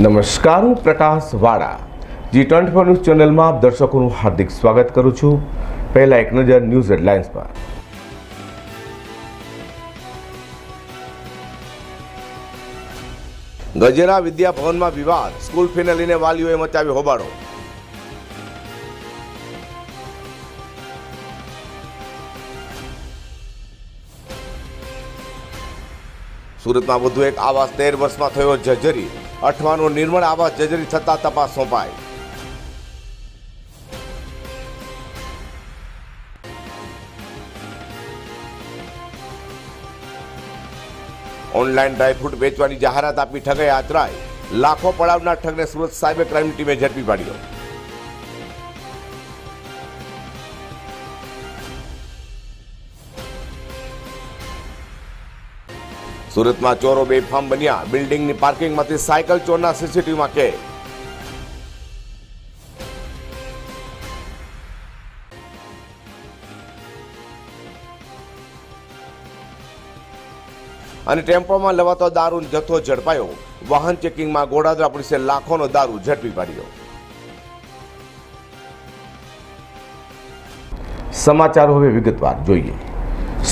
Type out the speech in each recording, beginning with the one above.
નમસ્કાર, હું પ્રકાશ વાળા જી ટ્વેન્ટી ફોર ન્યૂઝ ચેનલમાં આપ દર્શકોનું હાર્દિક સ્વાગત કરું છું. પહેલા એક નજર ન્યૂઝ હેડલાઇન્સ પર. ગજેરા વિદ્યાભવનમાં વિવાદ. સ્કૂલ ફીને લઈને વાલીઓએ મચાવ્યો હોબાળો. સુરતમાં વધુ એક આવાસ તેર વર્ષમાં થયો જર્જરી. અઠવાનો નિર્મળ આવાસ જજરી થતા તપાસ સોંપાઈ. ઓનલાઈન ડ્રાયફ્રૂટ વેચવાની જાહેરાત આપી ઠગે આચરાય લાખો પડાવનાર ઠગને સુરત સાયબર ક્રાઇમ ટીમે ઝડપી પાડ્યો. સુરતમાં ચોરો બેફામ બન્યા. બિલ્ડિંગની પાર્કિંગમાંથી સાયકલ ચોરના સીસીટીવીમાં કે અને ટેમ્પોમાં લવાતો દારૂ જથ્થો ઝડપાયો. વાહન ચેકિંગમાં ગોડાદરા પોલીસે લાખોનો દારૂ ઝડપી પાડ્યો. સમાચારો હવે વિગતવાર જોઈએ.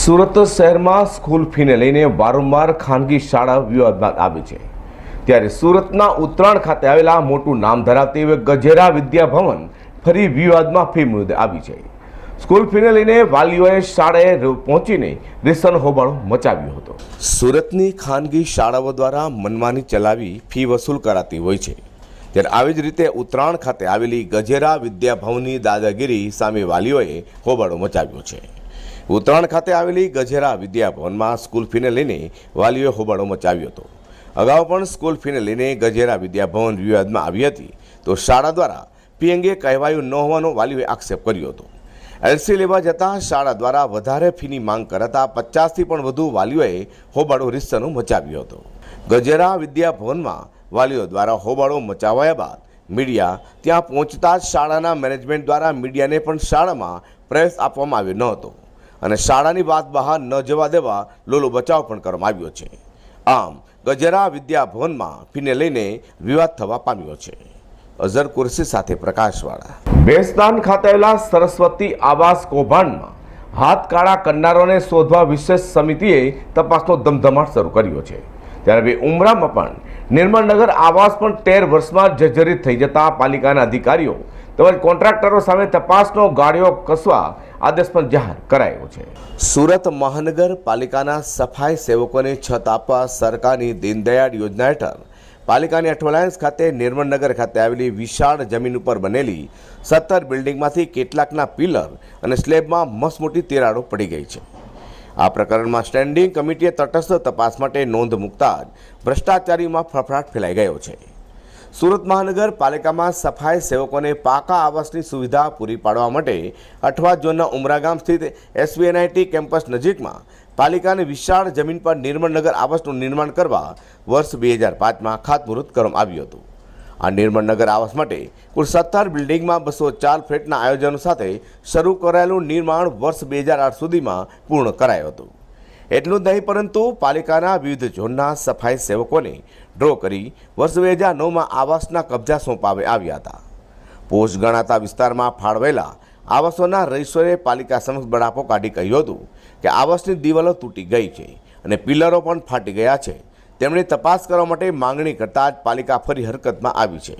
સુરત શહેરમાં સ્કૂલ ફીને લઈને વારંવાર ખાનગી શાળા વિવાદમાં આવી છે. ત્યારે સુરતના ઉત્તરાયણ ખાતે આવેલા મોટું નામ ધરાવતી ગજેરા વિદ્યાભવન ફરી વિવાદમાં ફી મુદ્દે આવી છે. સ્કૂલ ફીને લઈને વાલીઓએ શાળાએ પહોંચીને રીસન હોબાળો મચાવ્યો હતો. સુરતની ખાનગી શાળાઓ દ્વારા મનમાની ચલાવી ફી વસૂલ કરાતી હોય છે. ત્યારે આવી જ રીતે ઉત્તરાયણ ખાતે આવેલી ગજેરા વિદ્યાભવનની દાદાગીરી સામે વાલીઓએ હોબાળો મચાવ્યો છે. ઉત્તરાયણ ખાતે આવેલી ગજેરા વિદ્યાભવનમાં સ્કૂલ ફીને લઈને વાલીઓએ હોબાળો મચાવ્યો હતો. અગાઉ પણ સ્કૂલ ફીને લઈને ગજેરા વિદ્યાભવન વિવાદમાં આવી હતી, તો શાળા દ્વારા ફી અંગે કહેવાયું ન હોવાનો વાલીઓએ આક્ષેપ કર્યો હતો. એલસી લેવા જતાં શાળા દ્વારા વધારે ફીની માંગ કરાતા પચાસથી પણ વધુ વાલીઓએ હોબાળો રીસનો મચાવ્યો હતો. ગજેરા વિદ્યાભવનમાં વાલીઓ દ્વારા હોબાળો મચાવાયા બાદ મીડિયા ત્યાં પહોંચતા જ શાળાના મેનેજમેન્ટ દ્વારા મીડિયાને પણ શાળામાં પ્રવેશ આપવામાં આવ્યો ન હતો. અને શાળાની વાત બહાર ન જવા દેવા લોલો બચાવ પણ કરવામાં આવ્યો છે. આમ, ગજેરા વિદ્યાભવનમાં ફીને લઈને વિવાદ થવા પામ્યો છે. અઝર કુરશી સાથે પ્રકાશવાળા. બેસ્તાન ખાતે સરસ્વતી આવાસ કૌભાંડમાં હાથ કાળા કરનારોને શોધવા વિશેષ સમિતિએ તપાસનો ધમધમાટ શરૂ કર્યો છે. ત્યારે બે ઉમરામાં પણ નિર્મળનગર આવાસ પણ તેર વર્ષમાં જર્જરિત થઈ જતા પાલિકાના અધિકારીઓ તેમજ કોન્ટ્રાક્ટરો સામે તપાસનો ગાળિયો કસવા આદેશ પણ જાહેર કરાયો છે. સુરત મહાનગરપાલિકાના સફાઈ સેવકોને છત આપવા સરકારની દીનદયાળ યોજના હેઠળ પાલિકાની અઠવાલાયન્સ ખાતે નિર્મળનગર ખાતે આવેલી વિશાળ જમીન ઉપર બનેલી સત્તર બિલ્ડિંગમાંથી કેટલાકના પિલર અને સ્લેબમાં મસમોટી તિરાડો પડી ગઈ છે. આ પ્રકરણમાં સ્ટેન્ડિંગ કમિટીએ તટસ્થ તપાસ માટે નોંધ મૂકતા જ ભ્રષ્ટાચારીમાં ફફડાટ ફેલાઈ ગયો છે. સુરત મહાનગરપાલિકામાં સફાઈ સેવકોને પાકા આવાસની સુવિધા પૂરી પાડવા માટે અઠવા ઝોનના ઉમરા ગામ સ્થિત એસવીએનઆઈટી કેમ્પસ નજીકમાં પાલિકાને વિશાળ જમીન પર નિર્મળનગર આવાસનું નિર્માણ કરવા વર્ષ બે હજાર પાંચમાં ખાતમુહૂર્ત કરવામાં આવ્યું હતું. આ નિર્મળનગર આવાસ માટે કુલ સત્તર બિલ્ડિંગમાં બસો ચાર ફ્લેટના આયોજનો સાથે શરૂ કરાયેલું નિર્માણ વર્ષ બે હજાર આઠ સુધીમાં પૂર્ણ કરાયું હતું. એટલું જ નહીં, પરંતુ પાલિકાના વિવિધ ઝોનના સફાઈ સેવકોને ડ્રો કરી વર્ષ બે હજાર નવમાં આવાસના કબજા સોંપાવે આવ્યા હતા. પોસ્ટ ગણાતા વિસ્તારમાં ફાળવેલા આવાસોના રહીશોએ પાલિકા સમક્ષ બળાપો કાઢી કહ્યું હતું કે આવાસની દિવાલો તૂટી ગઈ છે અને પિલરો પણ ફાટી ગયા છે. તેમણે તપાસ કરવા માટે માંગણી કરતાં જ પાલિકા ફરી હરકતમાં આવી છે.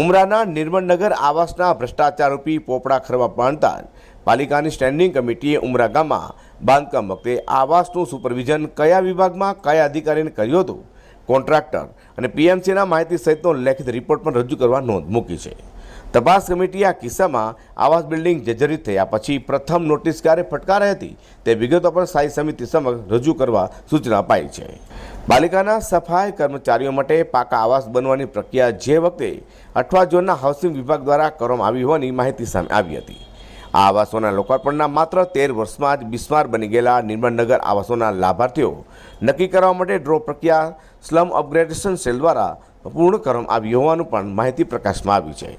ઉમરાના નિર્મળનગર આવાસના ભ્રષ્ટાચાર રૂપી પોપડા ખરવા પાડતા પાલિકાની સ્ટેન્ડિંગ કમિટીએ ઉમરા ગામમાં બાંધકામ વખતે આવાસનું સુપરવિઝન કયા વિભાગમાં, કયા અધિકારીને કર્યું હતું? કોન્ટ્રાક્ટર અને પીએમસીના માહિતી સહિતનો લેખિત રિપોર્ટ પણ રજૂ કરવા નોંધ મૂકી છે. તપાસ કમિટીએ આ કિસ્સામાં આવાસ બિલ્ડિંગ જર્જરિત થયા પછી પ્રથમ નોટિસ ક્યારે ફટકારાઈ હતી તે વિગતો પણ સ્થાયી સમિતિ સમક્ષ રજૂ કરવા સૂચના અપાઈ છે. પાલિકાના સફાઈ કર્મચારીઓ માટે પાકા આવાસ બનવાની પ્રક્રિયા જે વખતે અઠવા ઝોનના હાઉસિંગ વિભાગ દ્વારા કરવામાં આવી હોવાની માહિતી સામે આવી હતી. આ આવાસોના લોકાર્પણના માત્ર તેર વર્ષમાં જ બિસ્માર બની ગયેલા નિર્મળનગર આવાસોના લાભાર્થીઓ નક્કી કરવા માટે ડ્રો પ્રક્રિયા સ્લમ અપગ્રેડેશન સેલ દ્વારા પૂર્ણ કરવામાં આવી હોવાનું પણ માહિતી પ્રકાશમાં આવી છે.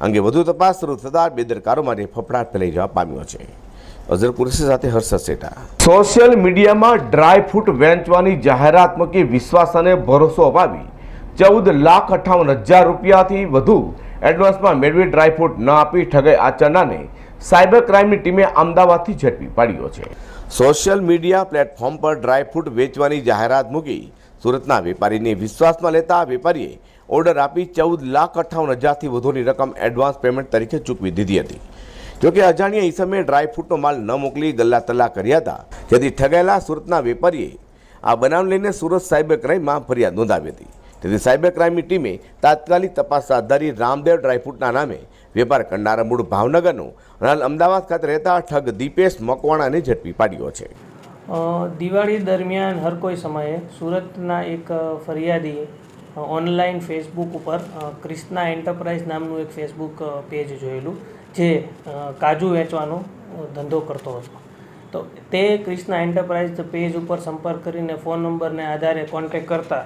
અંગે વધુ તપાસ શરૂ થતાં બેદરકારો માટે ફફડાટ ફેલાઈ જવા પામ્યો છે. અઝર કુરેશી સાથે હર્ષ સેઠા સોશિયલ મીડિયામાં ડ્રાય ફ્રૂટ વેચવાની જાહેરાત મૂકી વિશ્વાસ અને ભરોસો અપાવી ચૌદ લાખ અઠ્ઠાવન હજાર રૂપિયાથી વધુ એડવાન્સમાં મેળવી ડ્રાયફ્રૂટ ન આપી ઠગાઈ આચરનારને સાયબર ક્રાઇમની ટીમે અમદાવાદથી ઝડપી પાડ્યો છે. સોશિયલ મીડિયા પ્લેટફોર્મ પર ડ્રાયફ્રૂટ વેચવાની જાહેરાત મૂકી સુરતના વેપારીને વિશ્વાસમાં લેતા વેપારીએ ઓર્ડર આપી ચૌદ લાખ અઠ્ઠાવન હજારથી વધુની રકમ એડવાન્સ પેમેન્ટ તરીકે ચૂકવી દીધી હતી. જોકે અજાણ્યા ઈસમે ડ્રાયફ્રૂટનો માલ ન મોકલી ગલ્લા તલ્લા કર્યા હતા. જેથી ઠગાયેલા સુરતના વેપારીએ આ બનાવ લઈને સુરત સાયબર ક્રાઇમમાં ફરિયાદ નોંધાવી હતી. તેથી સાયબર ક્રાઇમની ટીમે તાત્કાલિક તપાસ હાથ ધરી રામદેવ ડ્રાયફ્રૂટના નામે વેપાર કરનારા મૂળ ભાવનગરનો હાલ અમદાવાદ ખાતે રહેતા ઠગ દીપેશ મકવાણાને ઝડપી પાડ્યો છે. દિવાળી દરમિયાન હર કોઈ સમયે સુરતના એક ફરિયાદી ઓનલાઈન ફેસબુક ઉપર ક્રિષ્ના એન્ટરપ્રાઇઝ નામનું એક ફેસબુક પેજ જોયેલું, જે કાજુ વેચવાનો ધંધો કરતો હતો. તો તે ક્રિષ્ના એન્ટરપ્રાઇઝ પેજ ઉપર સંપર્ક કરીને ફોન નંબરને આધારે કોન્ટેક કરતા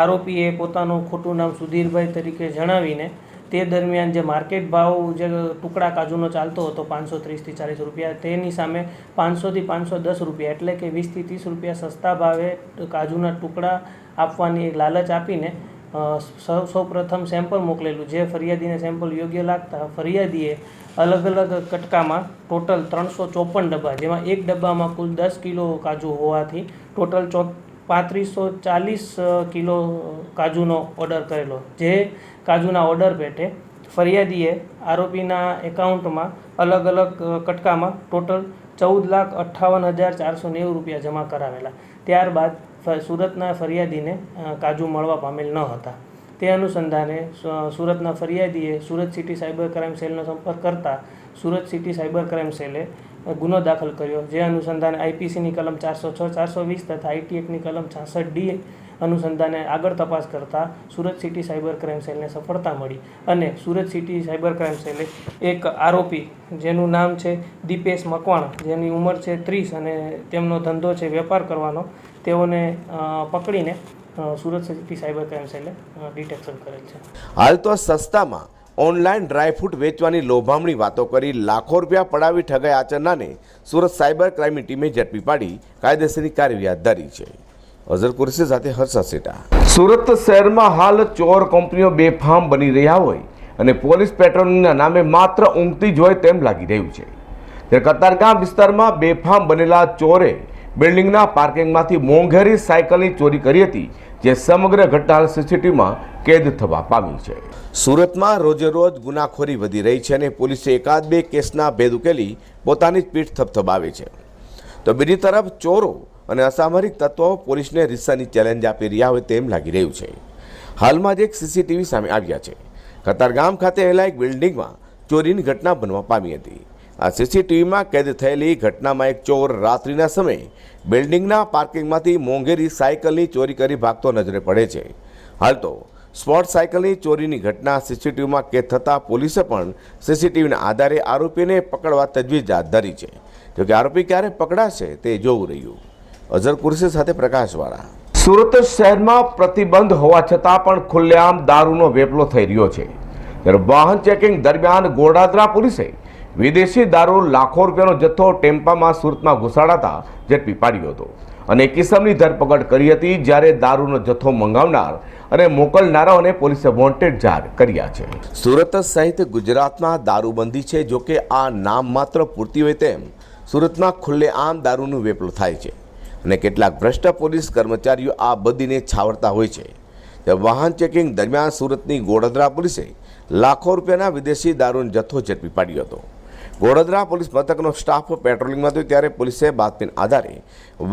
આરોપીએ પોતાનું ખોટું નામ સુધીરભાઈ તરીકે જણાવીને તે દરમિયાન જે માર્કેટ ભાવ જે ટુકડા કાજુનો ચાલતો હતો પાંચસો ત્રીસથી ચાલીસ રૂપિયા, તેની સામે પાંચસોથી પાંચસો દસ રૂપિયા એટલે કે વીસથી ત્રીસ રૂપિયા સસ્તા ભાવે કાજુના ટુકડા આપવાની એક લાલચ આપીને સૌ સૌ પ્રથમ સેમ્પલ મોકલેલું. જે ફરિયાદીને સેમ્પલ યોગ્ય લાગતા ફરિયાદીએ અલગ અલગ કટકામાં ટોટલ ત્રણસો ચોપન ડબ્બા, જેમાં એક ડબ્બામાં કુલ દસ કિલો કાજુ હોવાથી ટોટલ ચો પાંત્રીસો ચાલીસ કિલો કાજુનો ઓર્ડર કરેલો. જે કાજુના ઓર્ડર પેટે ફરિયાદીએ આરોપીના એકાઉન્ટમાં અલગ અલગ કટકામાં ટોટલ ચૌદ લાખ અઠ્ઠાવન હજાર ચારસો નેવું રૂપિયા જમા કરાવેલા. ત્યારબાદ સુરતના ફરિયાદીને કાજુ મળવા પામેલ ન હતા. તે અનુસંધાને સુરતના ફરિયાદીએ સુરત સિટી સાયબર ક્રાઇમ સેલનો સંપર્ક કરતા સુરત સિટી સાયબર ક્રાઇમ સેલે ગુનો દાખલ કર્યો. જે અનુસંધાને આઈપીસીની કલમ ચારસો છ, ચારસો વીસ તથા આઈટી કલમ છાસઠ ડી અનુસંધાને આગળ તપાસ કરતાં સુરત સિટી સાયબર ક્રાઇમ સેલને સફળતા મળી. અને સુરત સિટી સાયબર ક્રાઇમ સેલે એક આરોપી, જેનું નામ છે દીપેશ મકવાણા, જેની ઉંમર છે ત્રીસ અને તેમનો ધંધો છે વેપાર કરવાનો, તેઓને પકડીને સુરત સિટી સાયબર ક્રાઇમ સેલે ડિટેક્શન કરેલ છે. હાલ તો સસ્તામાં ઓનલાઈન ડ્રાયફ્રૂટ વેચવાની લોભામણી વાતો કરી લાખો રૂપિયા પડાવી ઠગાઈ આચરનારને સુરત સાયબર ક્રાઇમની ટીમે ઝડપી પાડી કાયદેસરની કાર્યવાહી હાથ ધરી છે. અઝર કુરશી સાથે હર્ષ સેટા. સુરત શહેરમાં હાલ ચોર કંપનીઓ બેફામ બની રહ્યા હોય અને પોલીસ પેટ્રોલિંગના નામે માત્ર ઊંઘતી જ હોય તેમ લાગી રહ્યું છે. ત્યારે કતારગામ વિસ્તારમાં બેફામ બનેલા ચોરે બિલ્ડિંગના પાર્કિંગમાંથી મોંઘેરી સાયકલની ચોરી કરી હતી જે સમગ્ર ઘટના સીસીટીવીમાં કેદ થવા પામી છે. સુરતમાં રોજે રોજ ગુનાખોરી વધી રહી છે અને પોલીસે એકાદ બે કેસના ભેદ ઉકેલી પોતાની જ પીઠ થપથપાવી છે. તો બીજી તરફ ચોરો અને અસામરિક તત્વો પોલીસને રિસ્સાની ચેલેન્જ આપી રહ્યા હોય તેમ લાગી રહ્યું છે. હાલમાં જ એક સીસીટીવી સામે આવ્યા છે. કતારગામ ખાતે આવેલા એક બિલ્ડિંગમાં ચોરીની ઘટના બનવા પામી હતી. આ સીસીટીવીમાં કેદ થયેલી ઘટનામાં એક ચોર રાત્રિના સમયે બિલ્ડિંગના પાર્કિંગમાંથી મોંઘેરી સાયકલની ચોરી કરી ભાગતો નજરે પડે છે. હાલ તો સ્પોર્ટ સાયકલની ચોરીની ઘટના સીસીટીવીમાં કેદ થતાં પોલીસે પણ સીસીટીવીના આધારે આરોપીને પકડવા તજવીજ હાથ ધરી છે. જોકે આરોપી ક્યારે પકડાશે તે જોવું રહ્યું. અઝર કુરશી સાથે પ્રકાશવાળા. સુરત શહેરમાં પ્રતિબંધ હોવા છતાં પણ ખુલ્લેઆમ દારૂનો વેપલો થઈ રહ્યો છે. ત્યારે વાહન ચેકિંગ દરમિયાન ગોડાદરા પોલીસે વિદેશી દારૂ લાખો રૂપિયાનો જથ્થો ટેમ્પામાં સુરતમાં ઘુસાડાતા ઝડપી પાડ્યો હતો. અને કિસમની ધરપકડ કરી હતી જ્યારે દારૂનો જથ્થો મંગાવનાર અને મોકલનારાઓને પોલીસે વોન્ટેડ જાહેર કર્યા છે. સુરત સહિત ગુજરાતમાં દારૂબંધી છે જોકે આ નામ માત્ર પૂરતી હોય તેમ સુરતમાં ખુલ્લેઆમ દારૂનું વેપલું થાય છે. અને કેટલાક ભ્રષ્ટ પોલીસ કર્મચારીઓ આ બધીને છાવરતા હોય છે. વાહન ચેકિંગ દરમિયાન સુરતની ગોડદરા પોલીસે લાખો રૂપિયાના વિદેશી દારૂનો જથ્થો ઝડપી પાડ્યો હતો. ગોડોદરા પોલીસ મથકનો સ્ટાફ પેટ્રોલિંગમાં હતો ત્યારે પોલીસે બાતમીના આધારે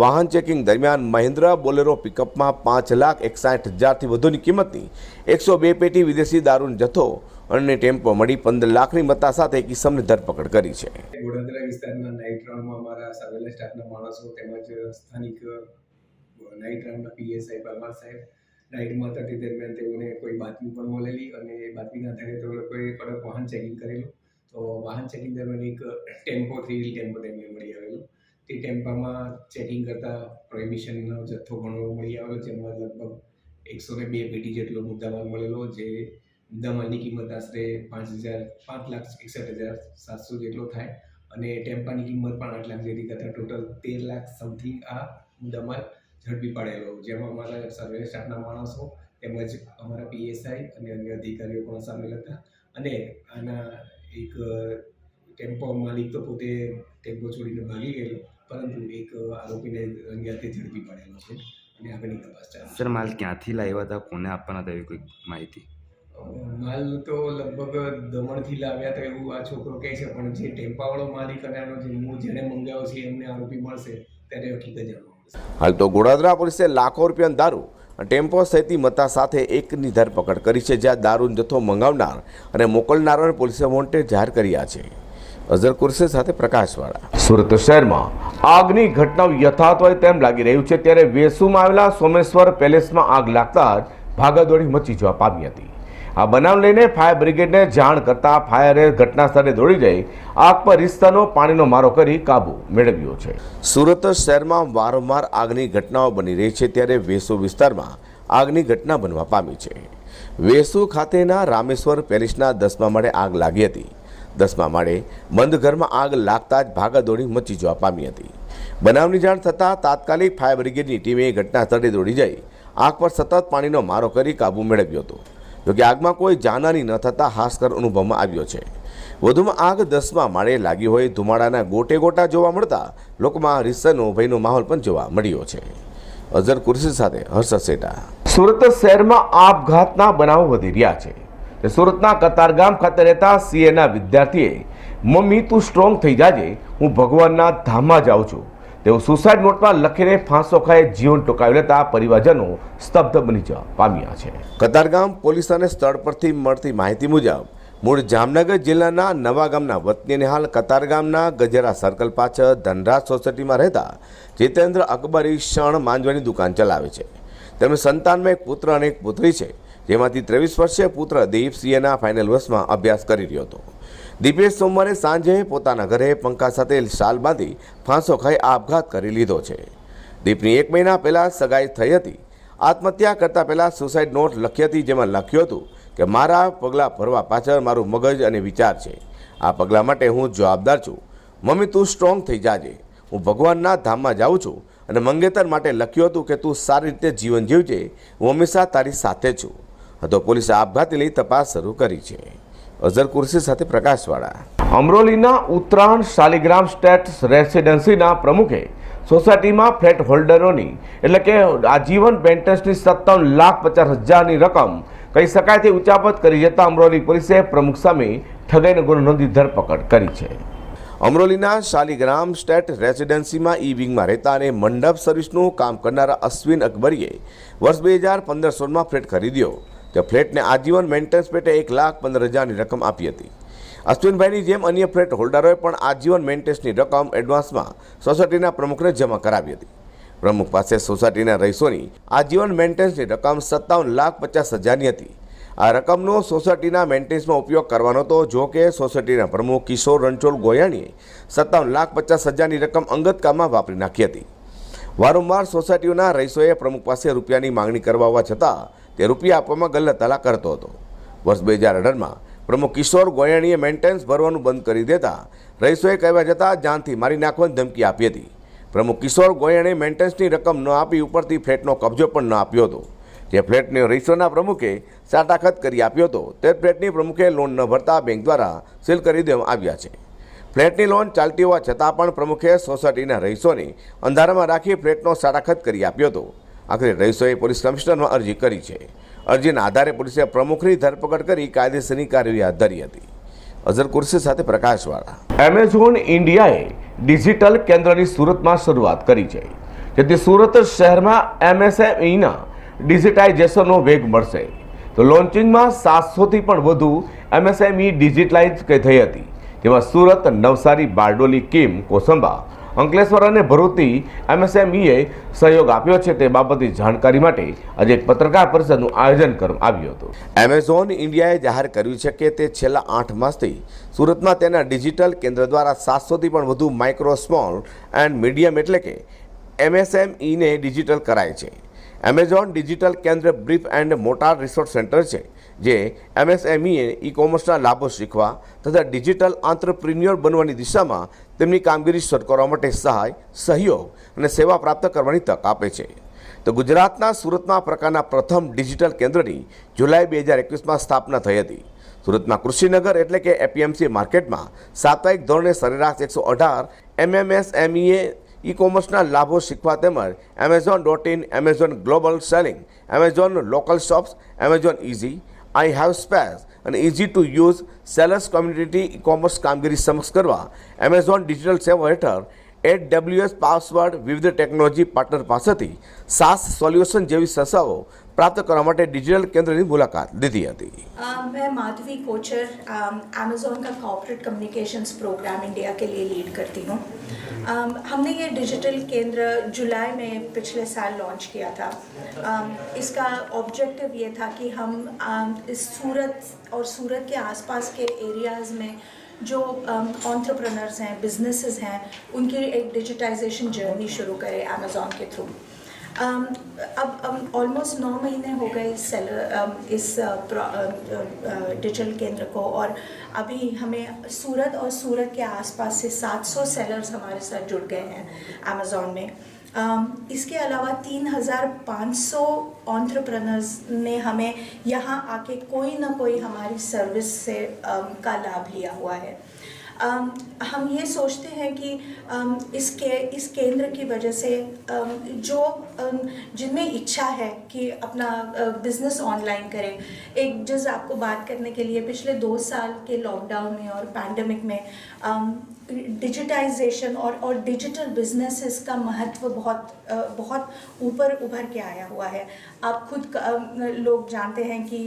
વાહન ચેકિંગ દરમિયાન મહિન્દ્ર બોલેરો પિકઅપમાં પાંચ લાખ એકસાઠ હજારથી વધુની કિંમતની એકસો બે પેટી વિદેશી દારૂનો જથ્થો અને ટેમ્પો મળી પંદર લાખની મત્તા સાથે ઇસમની ધરપકડ કરી છે. વડોદરા વિસ્તારના નાઇટ રાઉન્ડમાં અમારા સર્વેલન્સ સ્ટાફના માણસો તેમજ સ્થાનિક નાઇટ રાઉન્ડના પીએસઆઈ પરમાર સાહેબ નાઇટમાં હતા દરમિયાન તેઓને કોઈ બાતમી પણ મળેલી અને એ બાતમીના આધારે તેઓ લોકોએ કડક વાહન ચેકિંગ કરેલું. તો વાહન ચેકિંગ દરમિયાન એક ટેમ્પો થ્રી વ્હીલ ટેમ્પો તેમને મળી આવેલું. તે ટેમ્પામાં ચેકિંગ કરતાં પ્રોહિબિશનનો જથ્થો ઘણો મળી આવ્યો જેમાં લગભગ એકસો ને બે પેટી જેટલો મુદ્દામાલ મળેલો, જે મુદ્દામાલની કિંમત આશરે પાંચ હજાર, પાંચ લાખ એકસઠ હજાર સાતસો જેટલો થાય. અને ટેમ્પાની કિંમત પણ આઠ લાખ જેટલી કરતાં ટોટલ તેર લાખ સમથિંગ આ મુદ્દામાલ ઝડપી પાડેલો. જેમાં અમારા સર્વે સ્ટાફના માણસો તેમજ અમારા પીએસઆઈ અને અન્ય અધિકારીઓ પણ સામેલ હતા. અને આના એક ટેમ્પો માલિક તો પોતે ટેમ્પો છોડીને ભાગી ગયેલો. પરંતુ એક આરોપીને રંગ્યાતે ઝડપી પાડેલો છે અને આગળની તપાસ ચાલુ સર માલ ક્યાંથી લાવ્યા હતા? કોને આપવાના હતા એવી કોઈ માહિતી? માલ તો લગભગ દમણથી લાવ્યા તો એવું આ છોકરો કહે છે પણ જે ટેમ્પાવાળો માલિક અને આનો જે મૂળ જેણે મંગાવ્યો છે એમને આરોપી મળશે ત્યારે હકીકત જાણવા હાલ તો ગોડાદરા પોલીસે લાખો રૂપિયાનો દારૂ ટેમ્પો સહિતની મત્તા સાથે એકની ધરપકડ કરી છે, જ્યાં દારૂનો જથ્થો મંગાવનાર અને મોકલનારોને પોલીસે વોન્ટેડ જાહેર કર્યા છે. અઝર કુરશે સાથે પ્રકાશવાળા. સુરત શહેરમાં આગની ઘટનાઓ યથાર્થ હોય તેમ લાગી રહ્યું છે, ત્યારે વેસુમાં આવેલા સોમેશ્વર પેલેસમાં આગ લાગતા જ ભાગદોડી મચી જવા પામી હતી. આ બનાવ લઈને ફાયર બ્રિગેડને જાણ કરતા ફાયરે ઘટના સ્થળે દોડી જઈ આગ પર રિસ્તાનો પાણીનો મારો કરી કાબુ મેળવ્યો છે. સુરત શહેરમાં વારંવાર આગની ઘટનાઓ બની રહી છે ત્યારે વેસુ વિસ્તારમાં આગની ઘટના બનવા પામી છે. વેસુ ખાતેના રામેશ્વર પેલેસના દસમા માળે આગ લાગી હતી. દસમા માળે બંધ ઘરમાં આગ લાગતા જ ભાગાદોડી મચી જવા પામી હતી. બનાવની જાણ થતાં તાત્કાલિક ફાયર બ્રિગેડની ટીમે ઘટના સ્થળે દોડી જઈ આગ પર સતત પાણીનો મારો કરી કાબુ મેળવ્યો હતો. જોકે આગમાં કોઈ જાનહાની ન થતાં હાસ્કર અનુભવમાં આવ્યો છે. વધુમાં આગ દસમા માળે લાગી હોય ધુમાડાના ગોટે ગોટા જોવા મળતા લોકોમાં રીસનો ભયનો માહોલ પણ જોવા મળ્યો છે. અઝર કુરશી સાથે હર્ષ સેટા. સુરત શહેરમાં આપઘાતના બનાવો વધી રહ્યા છે. તે સુરતના કતારગામ ખાતે રહેતા સીએના વિદ્યાર્થીએ, મમ્મી, તું સ્ટ્રોંગ થઈ જાજે. હું ભગવાનના ધામમાં જાઉં છું. તેઓ સુસાઇડ નોટમાં લખીને ફાંસો ખાઈ જીવન ટોકાવી લેતા પરિવારજનો સ્તબ્ધ બની જવા પામ્યા છે. કતારગામ પોલીસ અને સ્થળ પરથી મળતી માહિતી મુજબ, મૂળ જામનગર જિલ્લાના નવા ગામના વતનીને હાલ કતારગામના ગજેરા સર્કલ પાછળ ધનરાજ સોસાયટીમાં રહેતા જીતેન્દ્ર અકબરી શણ માંજવાની દુકાન ચલાવે છે. તેમને સંતાનમાં એક પુત્ર અને એક પુત્રી છે, જેમાંથી ત્રેવીસ વર્ષીય પુત્ર દીપ સીએના ફાઇનલ વર્ષમાં અભ્યાસ કરી રહ્યો હતો. દીપેશ સોમવારે સાંજે પોતાના ઘરે પંખા સાથે શાલ બાંધી ફાંસો ખાઈ આપઘાત કરી લીધો છે. દીપની એક મહિના પહેલાં સગાઈ થઈ હતી. આત્મહત્યા કરતાં પહેલાં સુસાઇડ નોટ લખી હતી જેમાં લખ્યું હતું કે, મારા પગલાં ભરવા પાછળ મારું મગજ અને વિચાર છે. આ પગલાં માટે હું જવાબદાર છું. મમ્મી, તું સ્ટ્રોંગ થઈ જાજે. હું ભગવાનના ધામમાં જાઉં છું અને મંગેતર માટે લખ્યું હતું કે, તું સારી રીતે જીવન જીવજે. હું હંમેશા તારી સાથે છું. તો પોલીસે આપઘાતી લઈ તપાસ શરૂ કરી છે. અઝર કુરશી સાથે પ્રકાશવાળા. અમરોલીના ઉત્તરાયણ શાલિગ્રામ સ્ટેટ રેસિડેન્સીના પ્રમુખે સોસાયટીમાં ફ્લેટ હોલ્ડરોની એટલે કે આજીવન બેન્ટર્સની સત્તાવન લાખ પચાસ હજારની રકમ કહી શકાય તે ઉચાપત કરી જતા અમરોલી પોલીસે પ્રમુખ સામે ઠગાઈનો ગુનો નોંધી ધરપકડ કરી છે. અમરોલીના શાલિગ્રામ સ્ટેટ રેસિડેન્સીમાં ઈ વિંગમાં રહેતા અને મંડપ સર્વિસનું કામ કરનારા અશ્વિન અકબરીએ વર્ષ બે હજાર પંદર સોળમાં ફ્લેટ ખરીદ્યો. તે ફ્લેટને આજીવન મેન્ટેનન્સ પેટે એક લાખ પંદર હજારની રકમ આપી હતી. અશ્વિનભાઈની જેમ અન્ય ફ્લેટ હોલ્ડરોએ પણ આજીવન મેન્ટેન્સની રકમ એડવાન્સમાં સોસાયટીના પ્રમુખને જમા કરાવી હતી. પ્રમુખ પાસે સોસાયટીના રહીશોની આજીવન મેન્ટેન્સની રકમ સત્તાવન લાખ પચાસ હજારની હતી. આ રકમનો સોસાયટીના મેન્ટેન્સમાં ઉપયોગ કરવાનો હતો, જો કે સોસાયટીના પ્રમુખ કિશોર રણછોડ ગોયાણીએ સત્તાવન લાખ પચાસ હજારની રકમ અંગત કામમાં વાપરી નાખી હતી. વારંવાર સોસાયટીઓના રહીશોએ પ્રમુખ પાસે રૂપિયાની માંગણી કરવા છતાં તે રૂપિયા આપવામાં ગલ્લતલા કરતો હતો. વર્ષ બે હજાર અઢારમાં પ્રમુખ કિશોર ગોયણીએ મેન્ટેનન્સ ભરવાનું બંધ કરી દેતા રહીશોએ કહેવા જતાં જાનથી મારી નાખવાની ધમકી આપી હતી. પ્રમુખ કિશોર ગોયાણીએ મેન્ટેનન્સની રકમ ન આપી ઉપરથી ફ્લેટનો કબજો પણ ન આપ્યો હતો. જે ફ્લેટને રહીશોના પ્રમુખે સાટાખત કરી આપ્યો હતો, તે ફ્લેટની પ્રમુખે લોન ન ભરતા બેંક દ્વારા સીલ કરી દેવામાં આવ્યા છે. ફ્લેટની લોન ચાલતી હોવા છતાં પણ પ્રમુખે સોસાયટીના રહીશોને અંધારામાં રાખી ફ્લેટનો સાટાખત કરી આપ્યો હતો. આખરે રહીશોએ પોલીસ કમિશનરમાં અરજી કરી છે. અરજીના આધારે પોલીસે પ્રમુખની ધરપકડ કરી કાયદેસરની કાર્યવાહી હાથ ધરી હતી. અઝર કુરશી સાથે પ્રકાશવાળા. એમેઝોન ઇન્ડિયાએ ડિજિટલ કેન્દ્રની સુરતમાં શરૂઆત કરી છે. જેથી સુરત શહેરમાં એમએસએમઈના ડિજિટાઇઝેશનનો વેગ મળશે. તો લોન્ચિંગમાં સાતસોથી પણ વધુ એમએસએમઈ ડિજિટલાઇઝ થઈ હતી. જેમાં સુરત નવસારી બારડોલી, કિમ, કોસંબા અંકલેશ્વર અને ભરૂચથી એમએસએમઈએ સહયોગ આપ્યો છે તે બાબતની જાણકારી માટે આજે એક પત્રકાર પરિષદનું આયોજન કરવામાં આવ્યું હતું. એમેઝોન ઇન્ડિયાએ જાહેર કર્યું છે કે તે છેલ્લા આઠ માસથી સુરતમાં તેના ડિજિટલ કેન્દ્ર દ્વારા સાતસોથી પણ વધુ માઇક્રો સ્મોલ એન્ડ મીડિયમ એટલે કે એમએસએમઈને ડિજિટલ કરાય છે. એમેઝોન ડિજિટલ કેન્દ્ર બ્રીફ એન્ડ મોટાર રિસોર્ટ સેન્ટર છે, જે એમએસએમઈએ ઈ કોમર્સના લાભો શીખવા તથા ડિજિટલ આંતરપ્રિન્યોર બનવાની દિશામાં તેમની કામગીરી શરૂ કરવા માટે સહાય, સહયોગ અને સેવા પ્રાપ્ત કરવાની તક આપે છે. તો ગુજરાતના સુરતમાં પ્રકારના પ્રથમ ડિજિટલ કેન્દ્રની જુલાઈ બે હજાર એકવીસમાં સ્થાપના થઈ હતી. સુરતમાં કૃષિનગર એટલે કે એપીએમસી માર્કેટમાં સાપ્તાહિક ધોરણે સરેરાશ એકસો અઢાર એમએમએસ એમઈએ ઈ કોમર્સના લાભો શીખવા તેમજ Amazon dot in Amazon global selling Amazon local shops Amazon easy I have space અને easy to use sellers community e commerce કામગીરી સમક્ષ કરવા એમેઝોન ડિજિટલ સેવા હેઠળ એટ ડબલ્યુએસ પાસવર્ડ વિવિધ ટેકનોલોજી પાર્ટનર પાસેથી સાસ સોલ્યુશન જેવી સંસ્થાઓ પ્રાપ્ત કરવા માટે ડિજિટલ કેન્દ્રની મુલાકાત લીધી હતી अ, मैं माधवी कोचर अमेज़ोन का कॉर्पोरेट कम्युनिकेशंस प्रोग्राम इंडिया के लिए लीड करती हूँ अम, हमने ये डिजिटल केंद्र जुलाई में पिछले साल लॉन्च किया था अम, इसका ऑब्जेक्टिव ये था कि हम अम, इस सूरत और सूरत के आसपास के एरियाज़ में जो ऑन्टरप्रनर्स हैं बिजनेसेस हैं उनकी एक डिजिटाइजेशन जर्नी शुरू करें अमेज़ोन के थ्रू Um, अब अब ऑलमोस्ट नौ महीने हो गए इस सेलर um, इस डिजिटल केंद्र को और अभी हमें सूरत और सूरत के आसपास से 700 सेलर्स हमारे साथ जुड़ गए हैं अमेज़ोन में। Um, इसके अलावा 3,500 ऑन्टरप्रनर्स ने हमें यहाँ आके कोई ना कोई हमारी सर्विस से um, का लाभ लिया हुआ है। हम ये सोचते हैं कि इसके, इस केंद्र की वजह से जो जिनमें इच्छा है कि अपना बिज़नेस ऑनलाइन करें। एक जिस आपको बात करने के लिए पिछले दो साल के लॉकडाउन में और पैंडमिक में डिजिटाइजेशन और और डिजिटल बिजनेसेस का महत्व बहुत बहुत ऊपर उभर के आया हुआ है। आप खुद लोग जानते हैं कि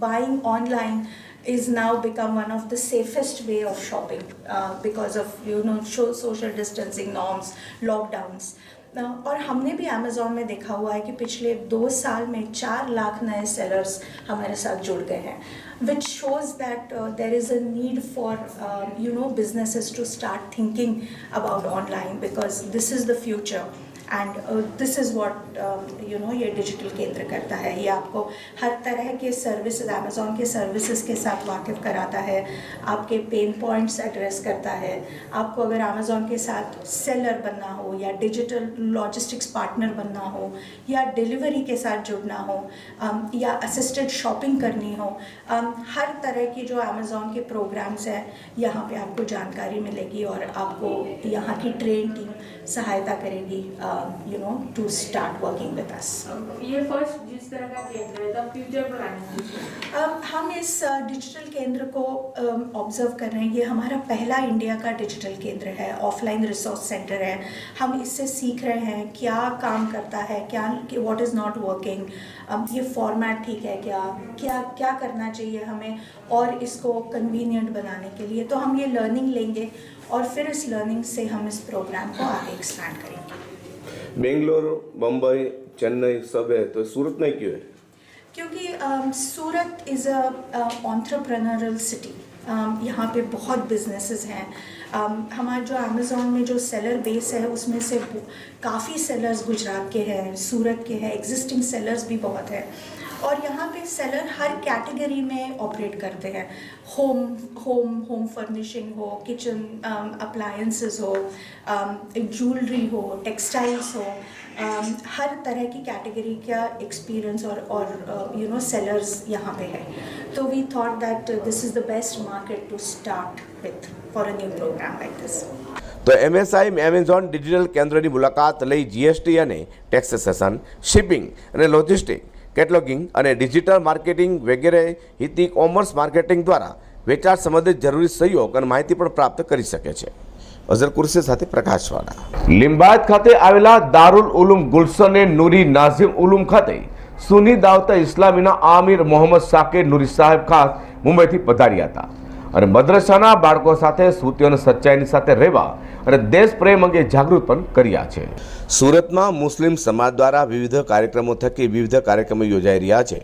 buying online is now become one of the safest way of shopping uh, because of you know sho- social distancing norms lockdowns Uh, और हमने भी अमेज़ोन में देखा हुआ है कि पिछले दो साल में चार लाख नए सेलर्स हमारे साथ जुड़ गए हैं which shows that there is a need for you know businesses to start thinking about online because this is the future And this is what you know ये डिजिटल केंद्र करता है। ये आपको हर तरह के सर्विसेज़ अमेज़ोन के सर्विसेज़ के साथ वाकिफ़ कराता है। आपके पेन पॉइंट्स एड्रेस करता है। आपको अगर अमेज़ोन के साथ सेलर बनना हो या डिजिटल लॉजिस्टिक्स पार्टनर बनना हो या डिलीवरी के साथ जुड़ना हो um, या असिस्टेड शॉपिंग करनी हो um, हर तरह की जो अमेज़ोन के प्रोग्राम्स हैं यहाँ पे आपको जानकारी मिलेगी और आपको यहाँ की ट्रेन टीम सहायता करेगी you know to start working with us ये फ़र्स्ट जिस तरह का केंद्र है तब फ्यूचर प्लान हम इस डिजिटल केंद्र को ऑब्ज़र्व कर रहे हैं। ये हमारा पहला इंडिया का डिजिटल केंद्र है ऑफलाइन रिसोर्स सेंटर है। हम इससे सीख रहे हैं क्या काम करता है क्या व्हाट इज़ नॉट वर्किंग ये फॉर्मेट ठीक है क्या? क्या क्या करना चाहिए हमें? और इसको कन्वीनियंट बनाने के लिए। तो हम ये लर्निंग लेंगे और फिर इस लर्निंग से हम इस प्रोग्राम को आगे एक्सपैंड करेंगे। बेंगलोर मुंबई चेन्नई सब है तो सूरत में क्यों है? क्योंकि um, Surat is a entrepreneurial city यहाँ पे बहुत बिजनेसेस हैं। um, हमारे जो अमेज़ोन में जो सेलर बेस है उसमें से काफ़ी सेलर्स गुजरात के हैं सूरत के हैं एग्जिस्टिंग सेलर्स भी बहुत हैं। और यहाँ पे सेलर हर कैटेगरी में ऑपरेट करते हैं होम होम होम फर्निशिंग हो किचन अप्लायंसेस हो ज्वेलरी हो टेक्सटाइल्स हो um, हर तरह की कैटेगरी का एक्सपीरियंस और और यू नो सेलर्स यहाँ पे है तो we thought that this is the best market to start with for a new program like this તો એમએસઆઈ એમેઝોન ડિજિટલ કેન્દ્રની મુલાકાત લઈ જીએસટી અને ટેક્સેશન શિપિંગ અને લોજિસ્ટિક કેટલોગિંગ અને ડિજિટલ માર્કેટિંગ વગેરે હિતી કોમર્સ માર્કેટિંગ દ્વારા વેચાણ સંબંધિત જરૂરી સહયોગ અને માહિતી પણ પ્રાપ્ત કરી શકે છે. અઝર કુરશી સાથે પ્રકાશવાળા લિંબાયત ખાતે આવેલા દારૂલ ઉલુમ ગુલશન નૂરી નાઝિમ ઉલુમ ખાતે સુની દાવતા ઇસ્લામીના આમિર મોહમ્મદ સાકેર નુરી સાહેબ ખાસ મુંબઈથી પધાર્યા હતા. અને મદ્રસાના બાળકો સાથે સૂતીઓને સચ્ચાઈની સાથે રહેવા અને દેશ પ્રેમ અંગે જાગૃત પણ કર્યા છે. સુરતમાં મુસ્લિમ સમાજ દ્વારા વિવિધ કાર્યક્રમો થકી વિવિધ કાર્યક્રમો યોજાઈ રહ્યા છે.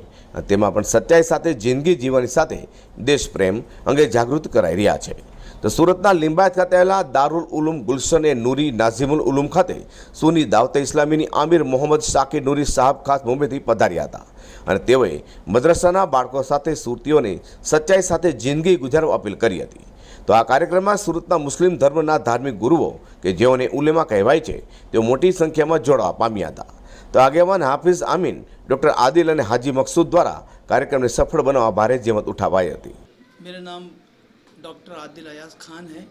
તેમાં પણ સચ્ચાઈ સાથે જિંદગી જીવવાની સાથે દેશ પ્રેમ અંગે જાગૃત કરાઈ રહ્યા છે. તો સુરતના લિંબાયત ખાતે આવેલા દારૂલ ઉલુમ ગુલશન એ નૂરી નાઝિમુલ ઉલુમ ખાતે સુની દાવતે ઇસ્લામીની આમિર મોહમ્મદ શાકિર નૂરી સાહેબ ખાસ મુંબઈથી પધાર્યા હતા. અને તેઓએ મદ્રસાના બાળકો સાથે સુરતીઓને સચ્ચાઈ સાથે જિંદગી ગુજારવા અપીલ કરી હતી. તો આ કાર્યક્રમમાં સુરતના મુસ્લિમ ધર્મના ધાર્મિક ગુરુઓ કે જેઓને ઉલેમા કહેવાય છે તેઓ મોટી સંખ્યામાં જોડવા પામ્યા હતા તો તો આગેવાન હાફિઝ આમીન ડૉક્ટર આદિલ અને હાજી મકસૂદ દ્વારા કાર્યક્રમને સફળ બનાવવા ભારે જહેમત ઉઠાવાઈ હતી मेरा नाम डॉक्टर आदिल अयाज खान है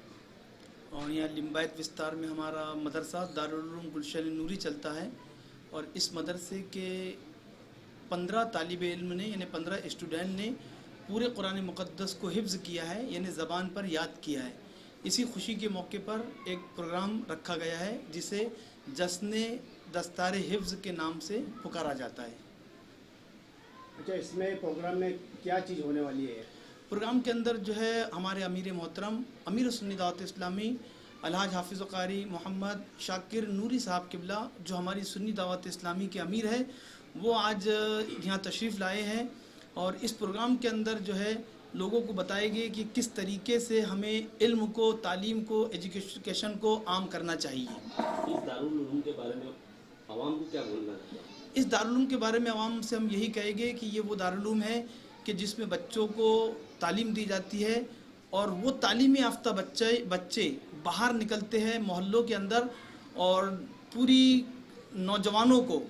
और यहाँ लिम्बायत विस्तार में हमारा मदरसा दारुल गुलशन नूरी चलता है और इस मदरसे के पंद्रह तालिब इल्म ने यानी पंद्रह स्टूडेंट ने पूरे कुरान मुक़द्दस को हिफ्ज़ किया है यानी ज़बान पर याद किया है। इसी खुशी के मौके पर एक प्रोग्राम रखा गया है जिसे जश्न दस्तार हिफ्ज़ के नाम से पुकारा जाता है। अच्छा इसमें प्रोग्राम में क्या चीज़ होने वाली है? प्रोग्राम के अंदर जो है हमारे अमीर मोहतरम अमीर सुन्नी दावत इस्लामी अलहाज हाफिज़ कारी मोहम्मद शाकिर नूरी साहब किबला जो हमारी सुन्नी दावत इस्लामी के अमीर है वो आज यहाँ तशरीफ़ लाए हैं। और इस प्रोग्राम के अंदर जो है लोगों को बताएँगे कि किस तरीके से हमें इल्म को तालीम को एजुकेशन को आम करना चाहिए। इस दारुल उलूम के बारे में आवाम को क्या बोलना चाहिए इस दारुलूम के बारे में आवाम से हम यही कहेंगे कि ये वो दारुलूम है कि जिसमें बच्चों को तालीम दी जाती है और वो तालीम याफ्ता बच्चे बच्चे बाहर निकलते हैं मोहल्लों के अंदर और पूरी नौजवानों को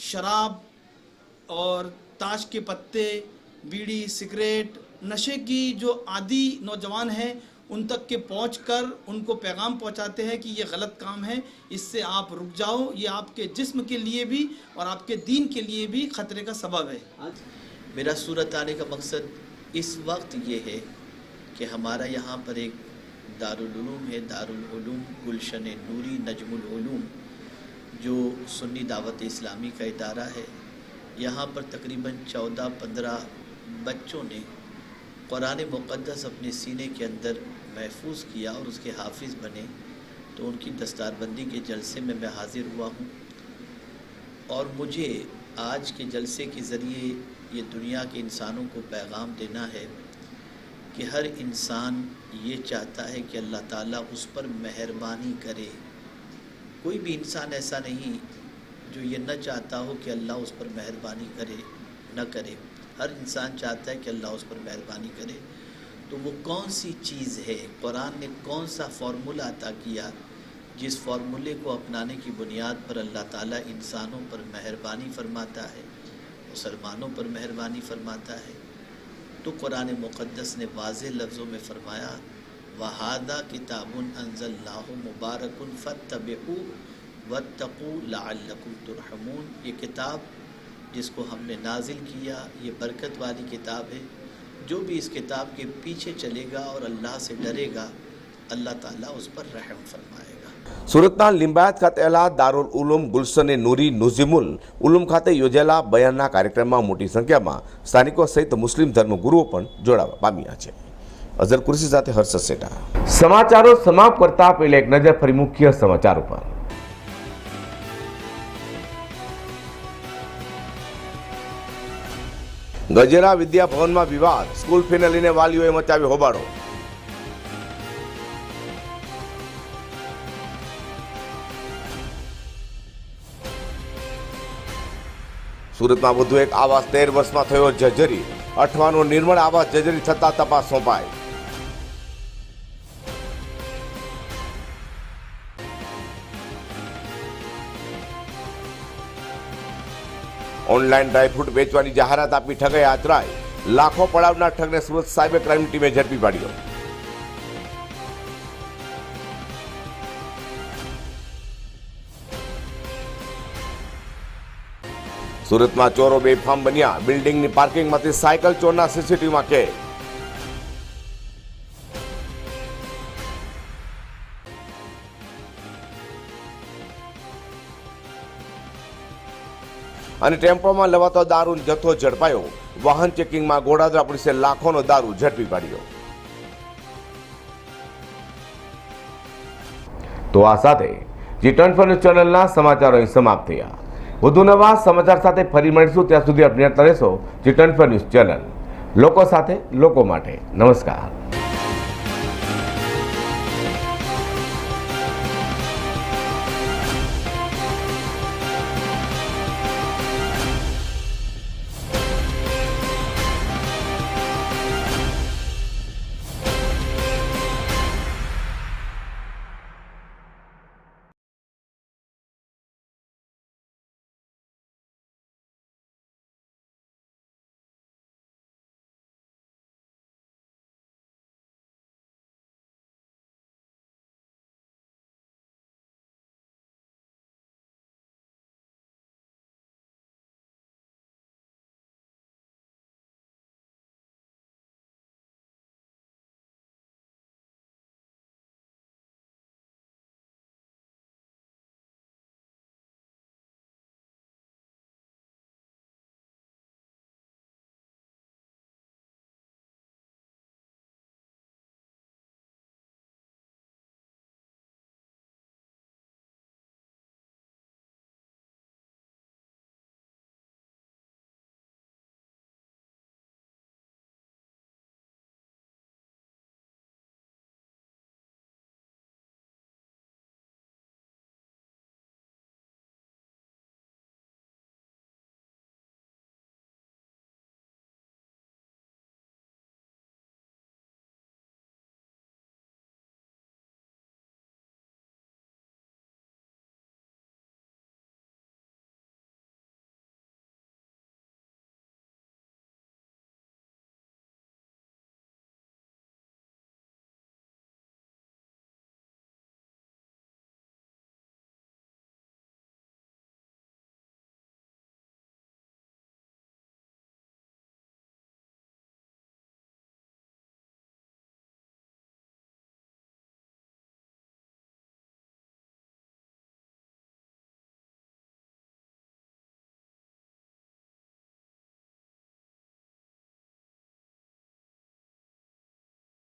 शराब और ताश के पत्ते, बीड़ी, सिगरेट, नशे की जो आदि नौजवान हैं, उन तक के पहुँच कर उनको पैगाम पहुँचाते हैं कि ये गलत काम है, इससे आप रुक जाओ, ये आपके जिस्म के लिए भी और आपके दीन के लिए भी ख़तरे का सबब है। मेरा सूरत आने का मकसद इस वक्त ये है कि हमारा यहाँ पर एक दारुलूम है दारुलूम गुलशन नूरी नजमुलूम जो सुन्नी दावत इस्लामी का इदारा है। यहाँ पर तकरीबन चौदह पंद्रह बच्चों ने कुरान मुक़द्दस अपने सीने के अंदर महफूज किया और उसके हाफिज़ बने। तो उनकी दस्तारबंदी के जलसे में मैं हाज़िर हुआ हूँ। और मुझे आज के जलसे के ज़रिए ये दुनिया के इंसानों को पैगाम देना है कि हर इंसान ये चाहता है कि अल्लाह ताला उस पर मेहरबानी करे। कोई भी इंसान ऐसा नहीं जो ये न चाहता हो कि अल्लाह उस पर मेहरबानी करे, न करे। हर इंसान चाहता है कि अल्लाह उस पर मेहरबानी करे। तो वो कौन सी चीज़ है? कुरान ने कौन सा फार्मूला अता किया जिस फार्मूले को अपनाने की बुनियाद पर अल्लाह ताला इंसानों पर मेहरबानी फरमाता है, मुसलमानों पर मेहरबानी फरमाता है? तो कुरान मुक़द्दस ने वाज लफ्ज़ों में फरमाया, वहादा किताबुन अनज़ल्लाहु मुबारकुन फ़त्तबिहू वत्तकू लअल्लकुम तुरहमून ये किताब जिसको हमने नाजिल किया ये बरकत वाली किताब है जो भी इस किताब के पीछे चलेगा और अल्लाह से डरेगा अल्लाह ताला उस पर रहम फरमाएगा સુરતના લિંબાયત ખાતે આવેલા દારુલ ઉલુમ ગુલશન નૂરી નુઝિમુલ ઉલુમ ખાતે યોજાયેલા બયાનના કાર્યક્રમમાં મોટી સંખ્યામાં સ્થાનિકો સહિત મુસ્લિમ ધર્મગુરુઓ પણ જોડાવા પામ્યા છે અઝર કુર્સી સાથે હર્ષદ સેટા સમાચારો સમાપ્ત કરતા પહેલા એક નજર ફરી મુખ્ય સમાચાર ઉપર ગજેરા વિદ્યાભવનમાં વિવાદ. સ્કૂલ ફીને લઈને વાલીઓએ મચાવ્યો હોબાળો. સુરતમાં વધુ એક આવાસ તેર વર્ષમાં થયો જજરી અઠવાનો નિર્મળ આવાસ જજરી થતા તપાસ સોંપાઈ. ઓનલાઈન ડ્રાયફ્રૂટ વેચવાની જાહેરાત આપી ઠગે આચરાય લાખો પડાવનાર ઠગને સુરત સાયબર ક્રાઇમ ટીમે ઝડપી પાડ્યો. સુરતમાં ચોરો બેફામ બન્યા. બિલ્ડિંગની પાર્કિંગમાંથી સાયકલ ચોરના સીસીટીવીમાં કેદ. અને ટેમ્પોમાં લવાતો દારૂનો જથ્થો ઝડપાયો. વાહન ચેકિંગમાં ગોડાદરા પોલીસે લાખોનો દારૂ ઝડપી પાડ્યો. તો આ સાથે જીટન ન્યૂઝ ચેનલના સમાચારો સમાપ્ત થયા. વધુ નવા સમાચાર સાથે ફરી મળીશું. ત્યાં સુધી અપડેટ રહેશો જીટન ટ્વેન્ટી ન્યૂઝ ચેનલ. લોકો સાથે, લોકો માટે. નમસ્કાર.